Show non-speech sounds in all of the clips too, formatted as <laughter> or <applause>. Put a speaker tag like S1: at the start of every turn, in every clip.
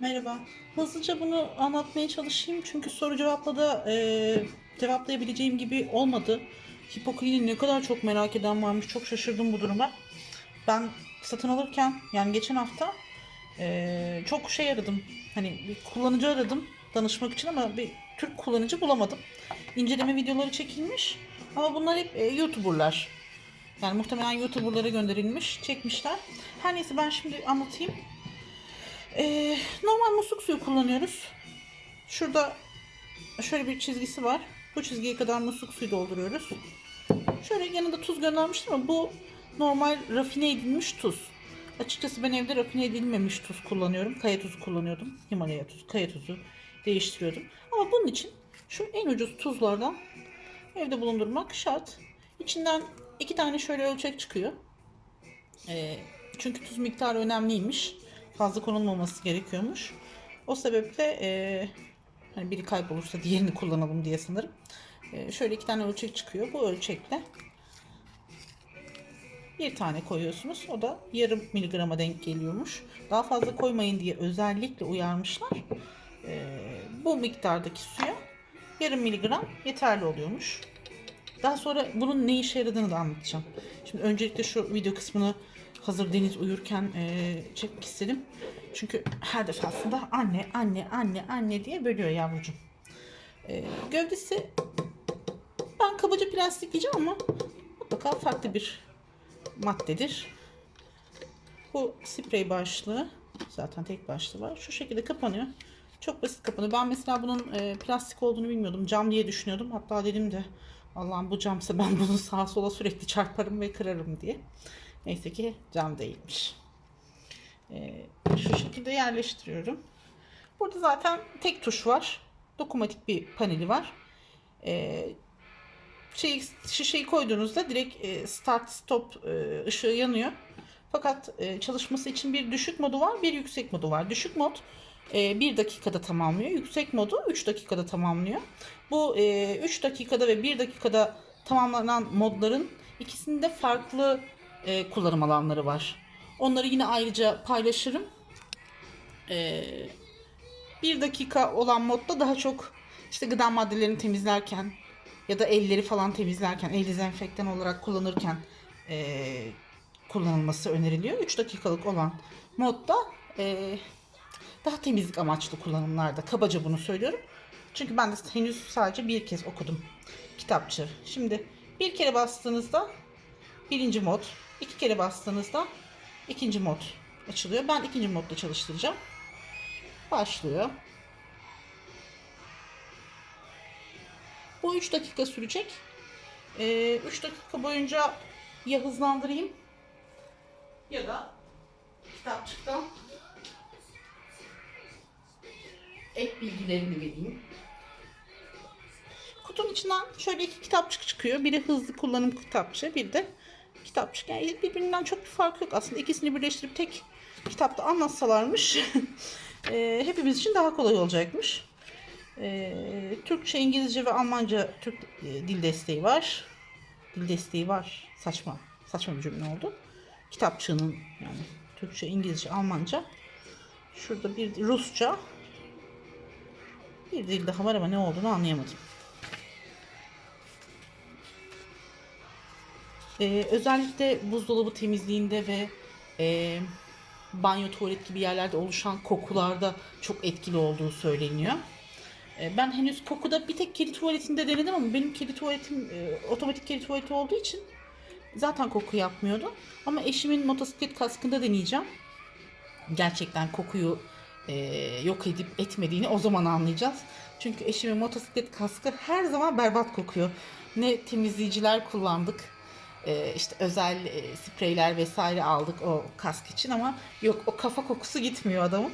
S1: Merhaba. Hızlıca bunu anlatmaya çalışayım çünkü soru cevapla da e, cevaplayabileceğim gibi olmadı. Hipokrini ne kadar çok merak eden varmış. Çok şaşırdım bu duruma. Ben satın alırken yani geçen hafta e, çok şey aradım. Hani bir kullanıcı aradım danışmak için ama bir Türk kullanıcı bulamadım. İnceleme videoları çekilmiş ama bunlar hep e, YouTuber'lar. Yani muhtemelen YouTuber'lara gönderilmiş, çekmişler. Her neyse ben şimdi anlatayım. Ee, normal musluk suyu kullanıyoruz. Şurada şöyle bir çizgisi var. Bu çizgiye kadar musluk suyu dolduruyoruz. Şöyle yanında tuz göndermiştim ama bu normal rafine edilmiş tuz. Açıkçası ben evde rafine edilmemiş tuz kullanıyorum. Kaya tuzu kullanıyordum. Himalaya tuzu, kaya tuzu değiştiriyordum. Ama bunun için şu en ucuz tuzlardan evde bulundurmak şart. İçinden iki tane şöyle ölçek çıkıyor. Ee, çünkü tuz miktarı önemliymiş. Fazla konulmaması gerekiyormuş. O sebeple e, hani biri kaybolursa diğerini kullanalım diye sanırım. E, şöyle iki tane ölçek çıkıyor. Bu ölçekle bir tane koyuyorsunuz. O da yarım miligrama denk geliyormuş. Daha fazla koymayın diye özellikle uyarmışlar. E, bu miktardaki suya yarım miligram yeterli oluyormuş. Daha sonra bunun ne işe yaradığını da anlatacağım. Şimdi öncelikle şu video kısmını hazır Deniz uyurken e, çekmek istedim. Çünkü her defasında anne, anne, anne, anne diye bölüyor yavrucuğum. E, gövdesi ben kabaca plastik diyeceğim ama mutlaka farklı bir maddedir. Bu sprey başlığı zaten tek başlığı var. Şu şekilde kapanıyor. Çok basit kapanıyor. Ben mesela bunun e, plastik olduğunu bilmiyordum. Cam diye düşünüyordum. Hatta dedim de Allah'ım bu camsa ben bunu sağa sola sürekli çarparım ve kırarım diye. Neyse ki cam değilmiş. Ee, şu şekilde yerleştiriyorum. Burada zaten tek tuş var. Dokunmatik bir paneli var. Ee, şey, şişeyi koyduğunuzda direkt e, start stop e, ışığı yanıyor. Fakat e, çalışması için bir düşük modu var, bir yüksek modu var. Düşük mod 1 dakikada tamamlıyor. Yüksek modu 3 dakikada tamamlıyor. Bu 3 dakikada ve 1 dakikada tamamlanan modların ikisinde farklı e, kullanım alanları var. Onları yine ayrıca paylaşırım. E, bir dakika olan modda daha çok işte gıda maddelerini temizlerken ya da elleri falan temizlerken, el dezenfektan olarak kullanırken e, kullanılması öneriliyor. 3 dakikalık olan modda e, daha temizlik amaçlı kullanımlarda kabaca bunu söylüyorum. Çünkü ben de henüz sadece bir kez okudum kitapçı. Şimdi bir kere bastığınızda birinci mod, iki kere bastığınızda ikinci mod açılıyor. Ben ikinci modda çalıştıracağım. Başlıyor. Bu 3 dakika sürecek. 3 ee, dakika boyunca ya hızlandırayım ya da kitapçıktan ek bilgilerini vereyim. Kutunun içinden şöyle iki kitapçık çıkıyor. Biri hızlı kullanım kitapçı, bir de kitapçık. Yani birbirinden çok bir fark yok aslında. İkisini birleştirip tek kitapta anlatsalarmış <laughs> e, hepimiz için daha kolay olacakmış. E, Türkçe, İngilizce ve Almanca Türk e, dil desteği var. Dil desteği var. Saçma. Saçma bir cümle oldu. Kitapçığının yani Türkçe, İngilizce, Almanca. Şurada bir Rusça. Bir dil daha var ama ne olduğunu anlayamadım. Ee, özellikle buzdolabı temizliğinde ve e, banyo tuvalet gibi yerlerde oluşan kokularda çok etkili olduğu söyleniyor. E, ben henüz kokuda bir tek kedi tuvaletinde denedim ama benim kedi tuvaletim e, otomatik kedi tuvaleti olduğu için zaten koku yapmıyordu. Ama eşimin motosiklet kaskında deneyeceğim. Gerçekten kokuyu e, yok edip etmediğini o zaman anlayacağız. Çünkü eşimin motosiklet kaskı her zaman berbat kokuyor. Ne temizleyiciler kullandık e, işte özel e, spreyler vesaire aldık o kask için ama yok o kafa kokusu gitmiyor adamın.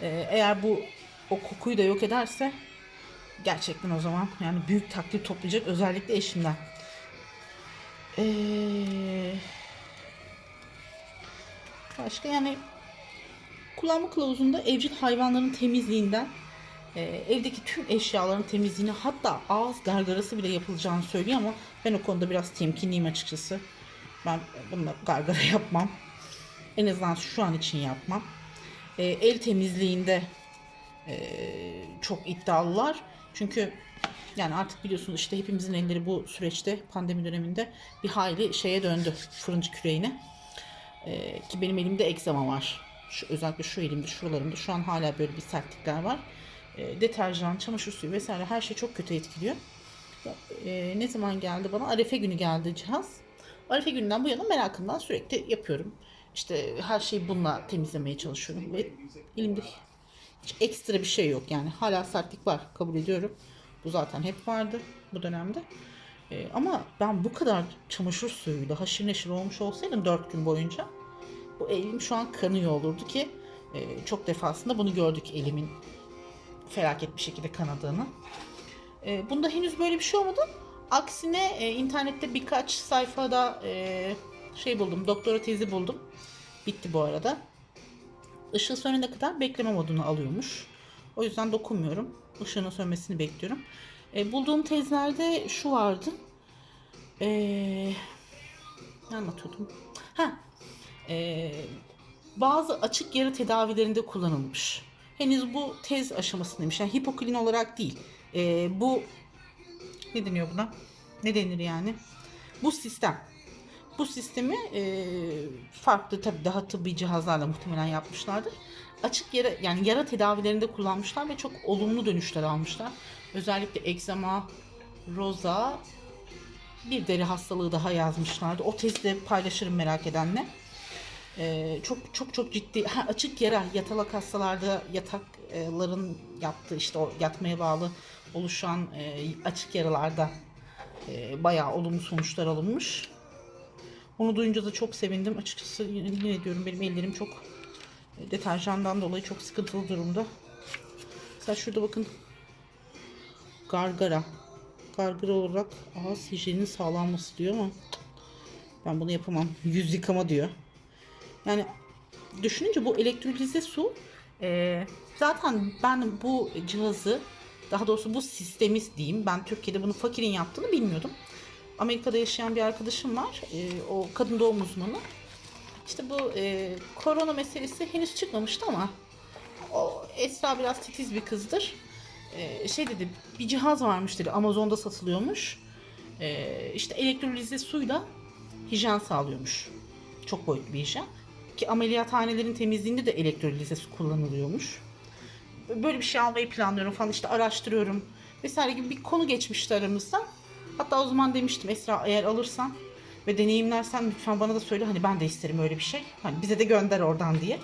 S1: E, eğer bu o kokuyu da yok ederse gerçekten o zaman yani büyük takdir toplayacak özellikle eşimden. Ee, başka yani kullanma kılavuzunda evcil hayvanların temizliğinden e, evdeki tüm eşyaların temizliğini hatta ağız gargarası bile yapılacağını söylüyor ama ben o konuda biraz temkinliyim açıkçası. Ben bununla gargara <laughs> yapmam. En azından şu an için yapmam. e, el temizliğinde e, çok iddialılar. Çünkü yani artık biliyorsunuz işte hepimizin elleri bu süreçte pandemi döneminde bir hayli şeye döndü fırıncı küreğine. E, ki benim elimde egzama var. Şu, özellikle şu elimde şuralarımda şu an hala böyle bir sertlikler var. E, deterjan, çamaşır suyu vesaire her şey çok kötü etkiliyor. E, ne zaman geldi bana? Arefe günü geldi cihaz. Arefe gününden bu yana merakımdan sürekli yapıyorum. İşte her şeyi bununla temizlemeye çalışıyorum ve elimde hiç ekstra bir şey yok yani. Hala sertlik var kabul ediyorum. Bu zaten hep vardı bu dönemde. Ee, ama ben bu kadar çamaşır suyuyla haşır neşir olmuş olsaydım 4 gün boyunca bu elim şu an kanıyor olurdu ki e, çok defasında bunu gördük elimin felaket bir şekilde kanadığını. E, bunda henüz böyle bir şey olmadı. Aksine e, internette birkaç sayfada e, şey buldum, doktora tezi buldum. Bitti bu arada. Işığı sönene kadar bekleme modunu alıyormuş. O yüzden dokunmuyorum. Işığının sönmesini bekliyorum. E, bulduğum tezlerde şu vardı. E, ne anlatıyordum? Ha, e, bazı açık yara tedavilerinde kullanılmış. Henüz bu tez aşamasındaymış. Yani hipoklin olarak değil. E, bu ne deniyor buna? Ne denir yani? Bu sistem. Bu sistemi e, farklı tabii daha tıbbi cihazlarla muhtemelen yapmışlardır. Açık yara yani yara tedavilerinde kullanmışlar ve çok olumlu dönüşler almışlar. Özellikle egzama, roza, bir deri hastalığı daha yazmışlardı. O tezi de paylaşırım merak edenle. Ee, çok çok çok ciddi ha, açık yara yatalak hastalarda yatakların yaptığı işte o yatmaya bağlı oluşan e, açık yaralarda e, bayağı olumlu sonuçlar alınmış. Onu duyunca da çok sevindim. Açıkçası yine diyorum benim ellerim çok deterjandan dolayı çok sıkıntılı durumda. Mesela şurada bakın gargara. Gargara olarak ağız hijyeninin sağlanması diyor ama ben bunu yapamam. Yüz yıkama diyor. Yani düşününce bu elektrolize su e, zaten ben bu cihazı daha doğrusu bu sistemi diyeyim ben Türkiye'de bunu fakirin yaptığını bilmiyordum. Amerika'da yaşayan bir arkadaşım var. E, o kadın doğum uzmanı. İşte bu e, korona meselesi henüz çıkmamıştı ama o Esra biraz titiz bir kızdır. E, şey dedi bir cihaz varmış dedi Amazon'da satılıyormuş. E, işte elektrolize suyla hijyen sağlıyormuş. Çok boyutlu bir hijyen. Ki ameliyathanelerin temizliğinde de elektrolize su kullanılıyormuş. Böyle bir şey almayı planlıyorum falan işte araştırıyorum vesaire gibi bir konu geçmişti aramızda. Hatta o zaman demiştim Esra eğer alırsan ve deneyimlersen lütfen bana da söyle hani ben de isterim öyle bir şey. Hani bize de gönder oradan diye.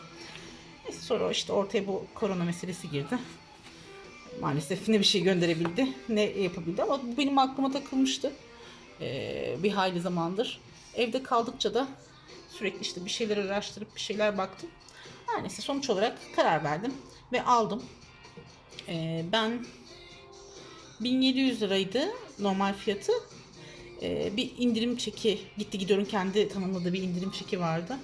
S1: Neyse sonra işte ortaya bu korona meselesi girdi. Maalesef ne bir şey gönderebildi ne yapabildi ama bu benim aklıma takılmıştı. Ee, bir hayli zamandır. Evde kaldıkça da sürekli işte bir şeyler araştırıp bir şeyler baktım. Her neyse sonuç olarak karar verdim ve aldım. Ee, ben 1700 liraydı normal fiyatı. Ee, bir indirim çeki gitti gidiyorum kendi tanımladığı bir indirim çeki vardı.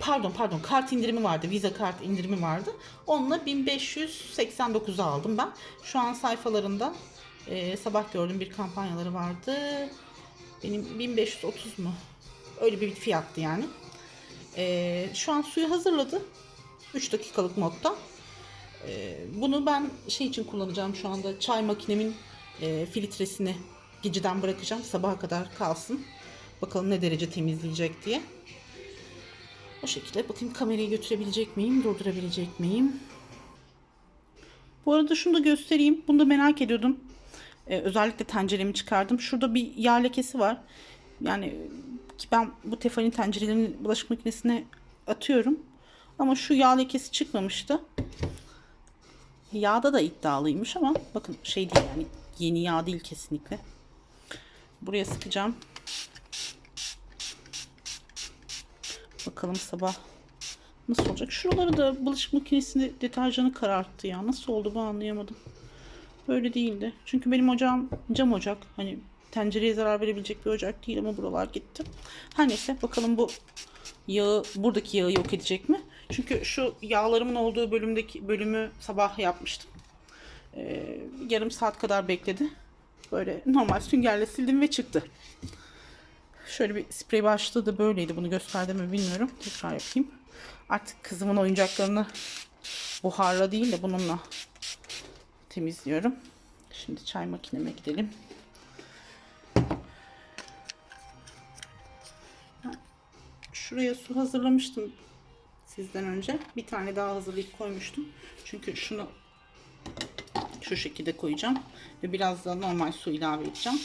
S1: Pardon pardon kart indirimi vardı. Visa kart indirimi vardı. Onunla 1589'a aldım ben. Şu an sayfalarında e, sabah gördüm bir kampanyaları vardı. Benim 1530 mu? Öyle bir fiyattı yani. E, şu an suyu hazırladı. 3 dakikalık modda. E, bunu ben şey için kullanacağım şu anda. Çay makinemin e, filtresini geceden bırakacağım. Sabaha kadar kalsın. Bakalım ne derece temizleyecek diye. O şekilde bakayım kamerayı götürebilecek miyim? Durdurabilecek miyim? Bu arada şunu da göstereyim. Bunu da merak ediyordum. Ee, özellikle tenceremi çıkardım. Şurada bir yağ lekesi var. Yani ki ben bu tefalin tencerelerini bulaşık makinesine atıyorum. Ama şu yağ lekesi çıkmamıştı. Yağda da iddialıymış ama bakın şey değil yani yeni yağ değil kesinlikle. Buraya sıkacağım. Bakalım sabah nasıl olacak. Şuraları da bulaşık makinesinde deterjanı kararttı ya. Nasıl oldu bu anlayamadım. Böyle değildi. Çünkü benim ocağım cam ocak. Hani tencereye zarar verebilecek bir ocak değil ama buralar gitti. Her neyse bakalım bu yağı buradaki yağı yok edecek mi? Çünkü şu yağlarımın olduğu bölümdeki bölümü sabah yapmıştım. Ee, yarım saat kadar bekledi. Böyle normal süngerle sildim ve çıktı. Şöyle bir sprey başlığı da böyleydi. Bunu gösterdim mi bilmiyorum. Tekrar yapayım. Artık kızımın oyuncaklarını buharla değil de bununla temizliyorum. Şimdi çay makineme gidelim. Şuraya su hazırlamıştım sizden önce. Bir tane daha hazırlayıp koymuştum. Çünkü şunu şu şekilde koyacağım. Ve biraz da normal su ilave edeceğim.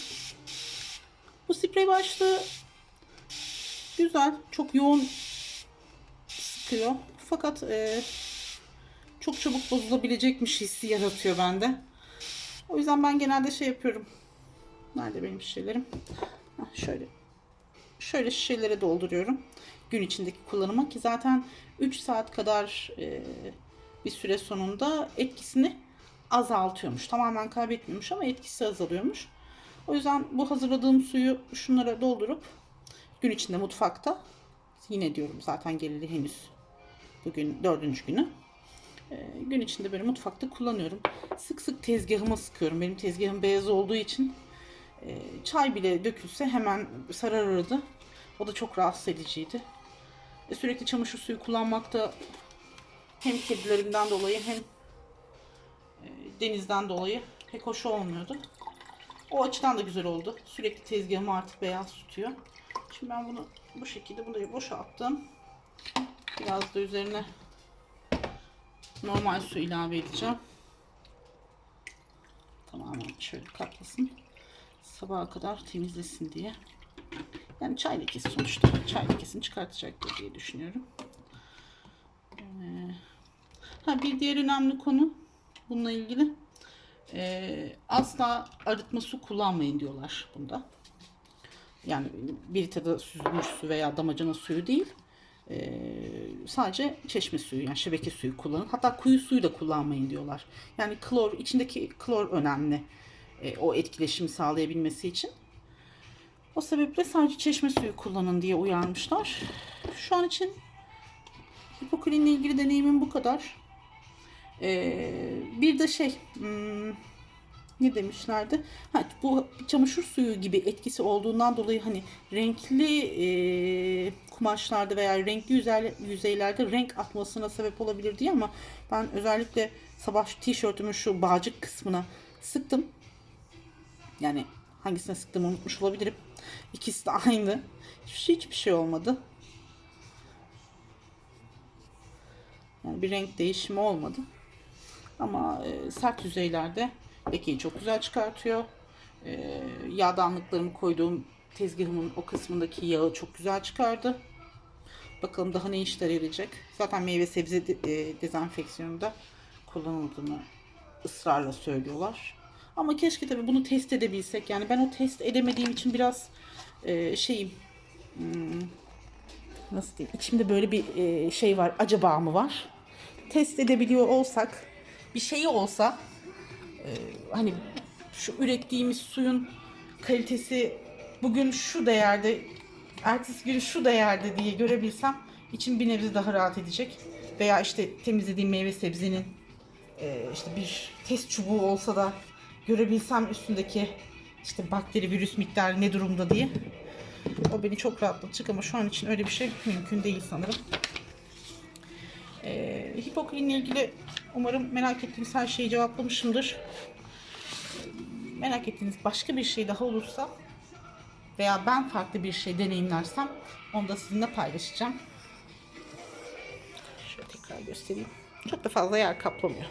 S1: Bu sprey başlığı güzel. Çok yoğun sıkıyor. Fakat e, çok çabuk bozulabilecekmiş hissi yaratıyor bende. O yüzden ben genelde şey yapıyorum. Nerede benim şişelerim? Heh, şöyle şöyle şişelere dolduruyorum. Gün içindeki kullanıma ki zaten 3 saat kadar e, bir süre sonunda etkisini azaltıyormuş. Tamamen kaybetmiyormuş ama etkisi azalıyormuş. O yüzden bu hazırladığım suyu şunlara doldurup gün içinde mutfakta yine diyorum zaten geleli henüz bugün dördüncü günü. E, gün içinde böyle mutfakta kullanıyorum. Sık sık tezgahıma sıkıyorum. Benim tezgahım beyaz olduğu için e, çay bile dökülse hemen sararırdı. O da çok rahatsız ediciydi. Sürekli çamaşır suyu kullanmakta hem kedilerimden dolayı hem e, denizden dolayı pek hoş olmuyordu. O açıdan da güzel oldu. Sürekli tezgahımı artık beyaz tutuyor. Şimdi ben bunu bu şekilde burayı boşalttım. Biraz da üzerine normal su ilave edeceğim. Tamamen şöyle kaplasın. Sabaha kadar temizlesin diye. Yani çay lekesi sonuçta. Çay lekesini çıkartacaktır diye düşünüyorum. Ee, ha bir diğer önemli konu bununla ilgili. Ee, asla arıtma su kullanmayın diyorlar bunda. Yani bir litrede süzülmüş su veya damacana suyu değil. Ee, sadece çeşme suyu yani şebeke suyu kullanın. Hatta kuyu suyu da kullanmayın diyorlar. Yani klor içindeki klor önemli. Ee, o etkileşimi sağlayabilmesi için. O sebeple sadece çeşme suyu kullanın diye uyarmışlar. Şu an için hipoklinle ilgili deneyimim bu kadar. Ee, bir de şey hmm, ne demişlerdi? Ha, bu çamaşır suyu gibi etkisi olduğundan dolayı hani renkli e, kumaşlarda veya renkli yüzey, yüzeylerde renk atmasına sebep olabilir diye ama ben özellikle sabah tişörtümün şu bağcık kısmına sıktım. Yani hangisine sıktığımı unutmuş olabilirim. İkisi de aynı. Hiç, hiçbir şey olmadı. Yani bir renk değişimi olmadı. Ama e, sert yüzeylerde lekeyi çok güzel çıkartıyor. E, yağdanlıklarımı koyduğum tezgahımın o kısmındaki yağı çok güzel çıkardı. Bakalım daha ne işler yarayacak. Zaten meyve sebze de, e, dezenfeksiyonunda kullanıldığını ısrarla söylüyorlar. Ama keşke tabii bunu test edebilsek. Yani ben o test edemediğim için biraz e, şeyim hmm, nasıl diyeyim içimde böyle bir e, şey var. Acaba mı var? Test edebiliyor olsak bir şeyi olsa e, hani şu ürettiğimiz suyun kalitesi bugün şu değerde ertesi gün şu değerde diye görebilsem içim bir nebze daha rahat edecek. Veya işte temizlediğim meyve sebzenin e, işte bir test çubuğu olsa da görebilsem üstündeki işte bakteri virüs miktarı ne durumda diye. O beni çok rahatlatacak ama şu an için öyle bir şey mümkün değil sanırım. Ee, hipoklinle ilgili umarım merak ettiğiniz her şeyi cevaplamışımdır. Merak ettiğiniz başka bir şey daha olursa veya ben farklı bir şey deneyimlersem onu da sizinle paylaşacağım. Şöyle tekrar göstereyim. Çok da fazla yer kaplamıyor.